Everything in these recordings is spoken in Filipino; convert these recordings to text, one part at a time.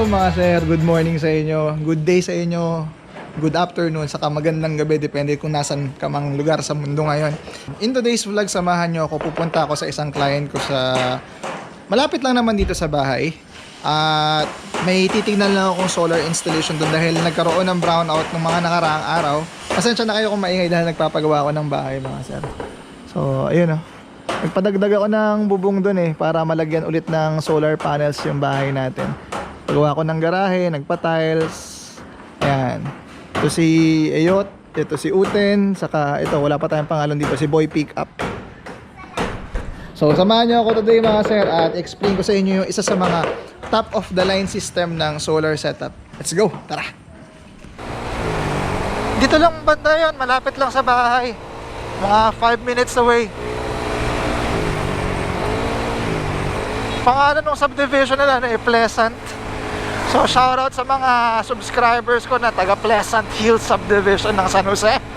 Mga sir, good morning sa inyo. Good day sa inyo. Good afternoon, saka magandang gabi depende kung nasan ka mang lugar sa mundo ngayon. In today's vlog, samahan nyo ako. Pupunta ako sa isang client ko sa... Malapit lang naman dito sa bahay. At may titignan lang akong solar installation doon dahil nagkaroon ng brownout ng mga nakaraang araw. Pasensya na kayo kung maingay dahil nagpapagawa ako ng bahay mga sir. So, ayun oh. Nagpadagdag ako ng bubong doon eh para malagyan ulit ng solar panels yung bahay natin. Pagawa ko ng garahe, nagpa-tiles. Ayan. Ito si Eyot, ito si Uten, saka ito wala pa tayong pangalan dito, si Boy Pickup. So, samahan niyo ako today mga sir at explain ko sa inyo yung isa sa mga top of the line system ng solar setup. Let's go! Tara! Dito lang banda yan, malapit lang sa bahay. Mga 5 minutes away. Pangalan ng subdivision nila na eh, Pleasant. So shoutout sa mga subscribers ko na taga Pleasant Hills subdivision ng San Jose.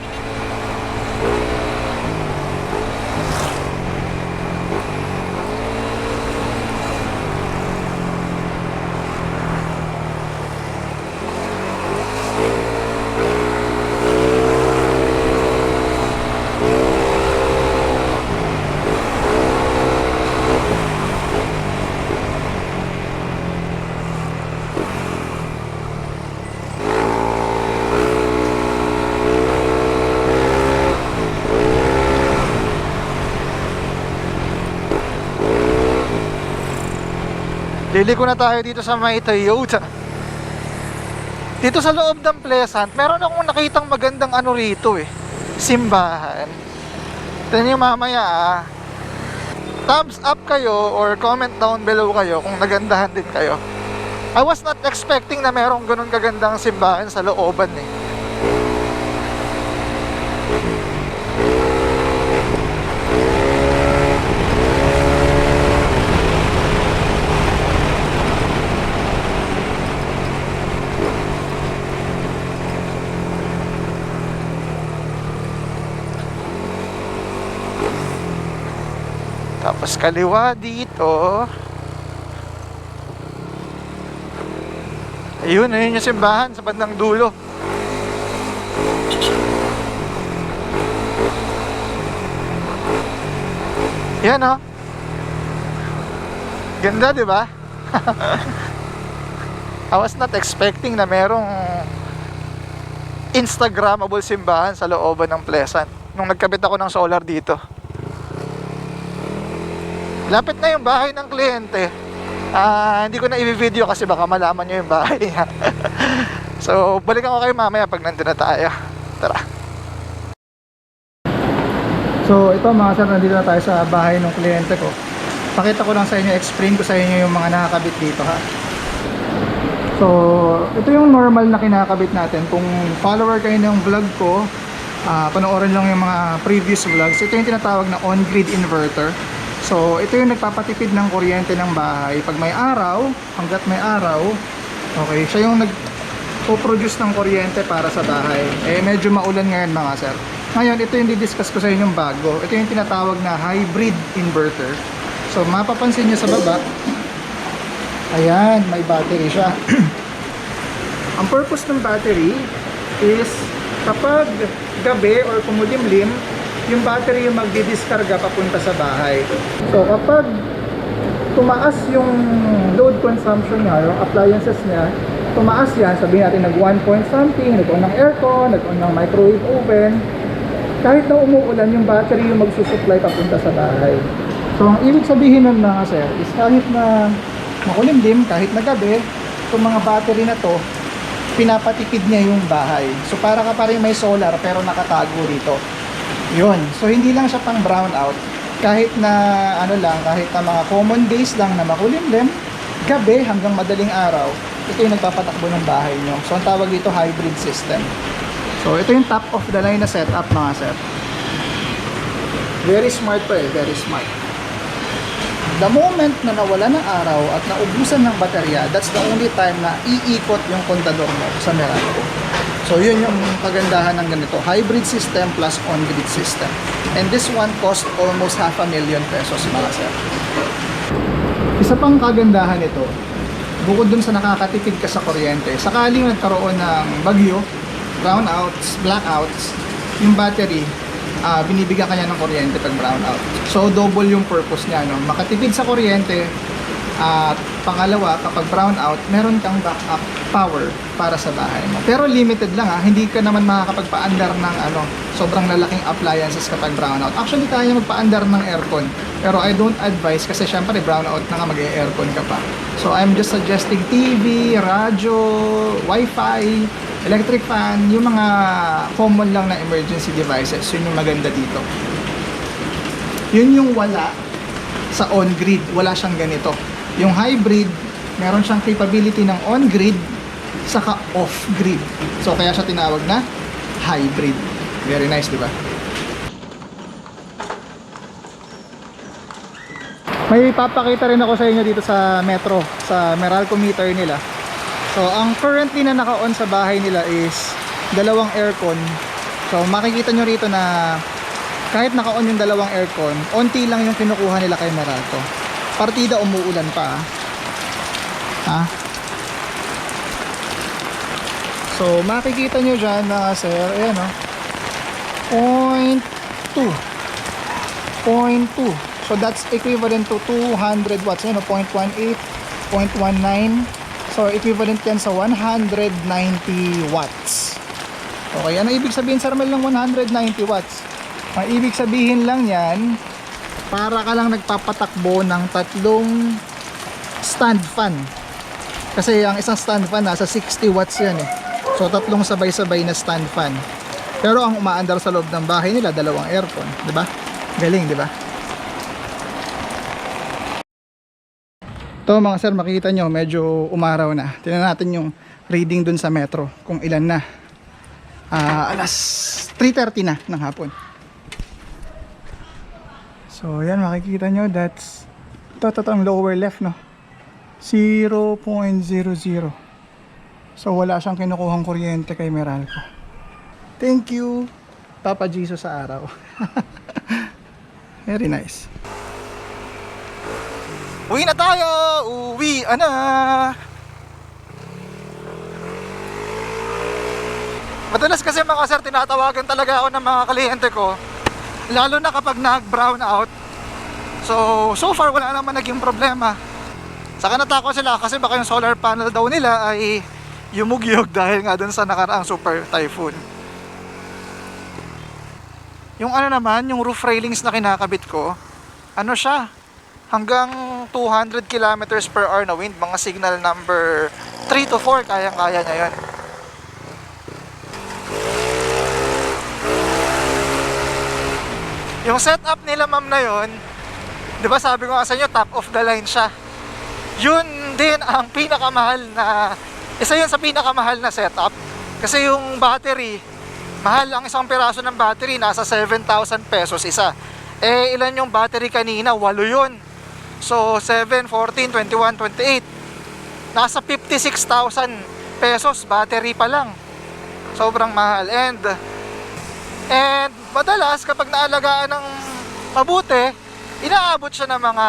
Liliko na tayo dito sa may Toyota. Dito sa loob ng Pleasant, meron akong nakitang magandang ano rito eh. Simbahan. Tignan nyo mamaya ah. Thumbs up kayo or comment down below kayo kung nagandahan din kayo. I was not expecting na merong ganun kagandang simbahan sa looban eh. Kaliwa dito. Ayun, ayun yung simbahan sa bandang dulo. Yan oh. Ganda, di ba? I was not expecting na merong Instagrammable simbahan sa looban ng Pleasant nung nagkabit ako ng solar dito. Lapit na yung bahay ng kliyente. Ah, hindi ko na i-video kasi baka malaman nyo yung bahay niya. so, balikan ko kayo mamaya pag nandun na tayo. Tara. So, ito mga sir, nandito na tayo sa bahay ng kliyente ko. Pakita ko lang sa inyo, explain ko sa inyo yung mga nakakabit dito ha. So, ito yung normal na kinakabit natin. Kung follower kayo ng vlog ko, ah panoorin lang yung mga previous vlogs. Ito yung tinatawag na on-grid inverter. So, ito yung nagpapatipid ng kuryente ng bahay. Pag may araw, hanggat may araw, okay, siya yung nag-produce ng kuryente para sa bahay. Eh, medyo maulan ngayon mga sir. Ngayon, ito yung didiscuss ko sa inyong bago. Ito yung tinatawag na hybrid inverter. So, mapapansin nyo sa baba, ayan, may battery siya. Ang purpose ng battery is kapag gabi or kumulimlim, yung battery yung magdidiskarga papunta sa bahay. So kapag tumaas yung load consumption niya, yung appliances niya, tumaas yan, sabihin natin nag 1 point something, nag-on ng aircon, nag-on ng microwave oven, kahit na umuulan, yung battery yung magsusupply papunta sa bahay. So ang ibig sabihin nun mga sir, is kahit na makulimlim, kahit na gabi, itong mga battery na to, pinapatipid niya yung bahay. So para ka pa rin may solar pero nakatago dito. Yun. So hindi lang siya pang brownout. Kahit na ano lang, kahit na mga common days lang na makulimlim, gabi hanggang madaling araw, ito yung nagpapatakbo ng bahay nyo. So ang tawag dito hybrid system. So ito yung top of the line na setup mga sir. Very smart pa eh, very smart. The moment na nawala ng araw at naubusan ng baterya, that's the only time na iikot yung kontador mo sa Meralco. So yun yung kagandahan ng ganito, hybrid system plus on-grid system. And this one cost almost half a million pesos mga sir. Isa pang kagandahan nito, bukod dun sa nakakatipid ka sa kuryente, sakaling nagkaroon ng bagyo, brownouts, blackouts, yung battery, ah, binibigyan kanya ng kuryente pag brownout. So, double yung purpose niya, no? Makatipid sa kuryente, at pangalawa, kapag brownout, meron kang backup power para sa bahay mo. Pero limited lang ha, hindi ka naman makakapagpaandar ng ano, sobrang lalaking appliances kapag brownout. Actually, kaya magpaandar ng aircon. Pero I don't advise kasi syempre brownout na nga mag-aircon ka pa. So I'm just suggesting TV, radyo, wifi, electric fan, yung mga common lang na emergency devices, yun yung maganda dito. Yun yung wala sa on-grid, wala siyang ganito. Yung hybrid, meron siyang capability ng on-grid saka off-grid. So kaya siya tinawag na hybrid. Very nice, di ba? May papakita rin ako sa inyo dito sa Metro, sa Meralco meter nila. So, ang currently na naka-on sa bahay nila is dalawang aircon. So, makikita nyo rito na kahit naka-on yung dalawang aircon, onti lang yung kinukuha nila kay Meralco. Partida umuulan pa. ah. Ha? So, makikita nyo dyan na sir, ayan o. Point 2. Point 2. So, that's equivalent to 200 watts. Ayan o, 0.18, 0.19. So, equivalent yan sa 190 watts. Okay, ano ibig sabihin sir ng 190 watts? Ang ibig sabihin lang yan, para ka lang nagpapatakbo ng tatlong stand fan. Kasi ang isang stand fan nasa 60 watts yan eh. So tatlong sabay-sabay na stand fan. Pero ang umaandar sa loob ng bahay nila dalawang aircon, 'di ba? Galing, 'di ba? To mga sir, makikita nyo, medyo umaraw na. Tingnan natin yung reading dun sa metro, kung ilan na. Ah, alas 3.30 na ng hapon. So, yan, makikita nyo, that's, ito, ito, ang lower left, no? 0.00. So, wala siyang kinukuhang kuryente kay Meralco. Thank you, Papa Jesus sa araw. Very nice. Uwi na tayo! Uwi na! Madalas kasi mga sir, tinatawagan talaga ako ng mga kliyente ko. Lalo na kapag nag-brown out. So, so far wala naman naging problema. Saka natakot sila kasi baka yung solar panel daw nila ay yumugyog dahil nga dun sa nakaraang super typhoon. Yung ano naman, yung roof railings na kinakabit ko, ano siya, hanggang 200 kilometers per hour na wind, mga signal number 3 to 4, kayang-kaya niya yun. Yung setup nila ma'am na yun, di ba sabi ko nga sa inyo, top of the line siya. Yun din ang pinakamahal na, isa yun sa pinakamahal na setup. Kasi yung battery, mahal ang isang piraso ng battery, nasa 7,000 pesos isa. Eh, ilan yung battery kanina? Walo yun. So, 7, 14, 21, 28. Nasa 56,000 pesos battery pa lang. Sobrang mahal. And, and madalas kapag naalagaan ng mabuti, inaabot siya ng mga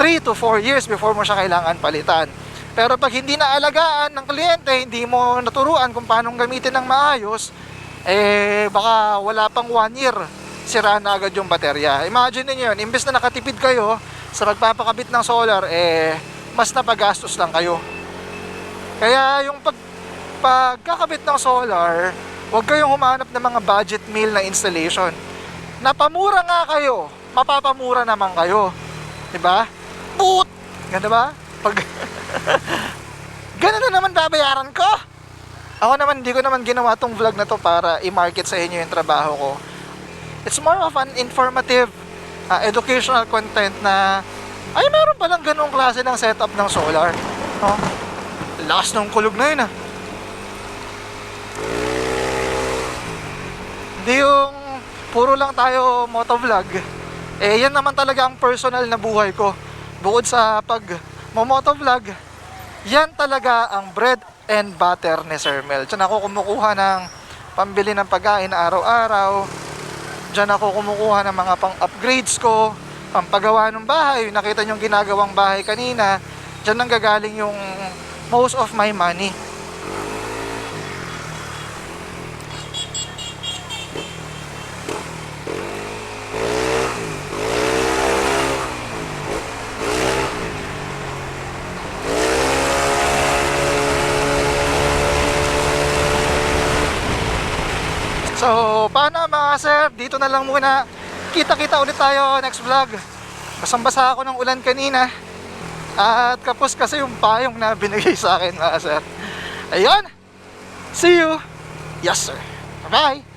3 to 4 years before mo siya kailangan palitan. Pero pag hindi naalagaan ng kliyente, hindi mo naturuan kung paano gamitin ng maayos, eh baka wala pang 1 year, sira na agad yung baterya. Imagine niyo yun, imbes na nakatipid kayo sa pagpapakabit ng solar, eh mas napagastos lang kayo. Kaya yung pag pagkakabit ng solar, huwag kayong humanap ng mga budget meal na installation. Napamura nga kayo, mapapamura naman kayo. 'Di ba? Put! Ganda ba? Pag Ganun na naman babayaran ko. Ako naman, hindi ko naman ginawa tong vlog na to para i-market sa inyo yung trabaho ko. It's more of an informative, uh, educational content na ay meron palang ganung klase ng setup ng solar. No? Lakas ng kulog na yun ah. Hindi yung puro lang tayo motovlog. Eh, yan naman talaga ang personal na buhay ko. Bukod sa pag motovlog, yan talaga ang bread and butter ni Sir Mel. Diyan ako kumukuha ng pambili ng pagkain araw-araw. Diyan ako kumukuha ng mga pang-upgrades ko, pampagawa ng bahay. Nakita nyo yung ginagawang bahay kanina. Diyan nang gagaling yung most of my money. So, paano mga sir? Dito na lang muna. Kita-kita ulit tayo next vlog. Basang-basa ako ng ulan kanina. At kapos kasi yung payong na binigay sa akin mga sir. Ayun! See you! Yes sir! Bye-bye!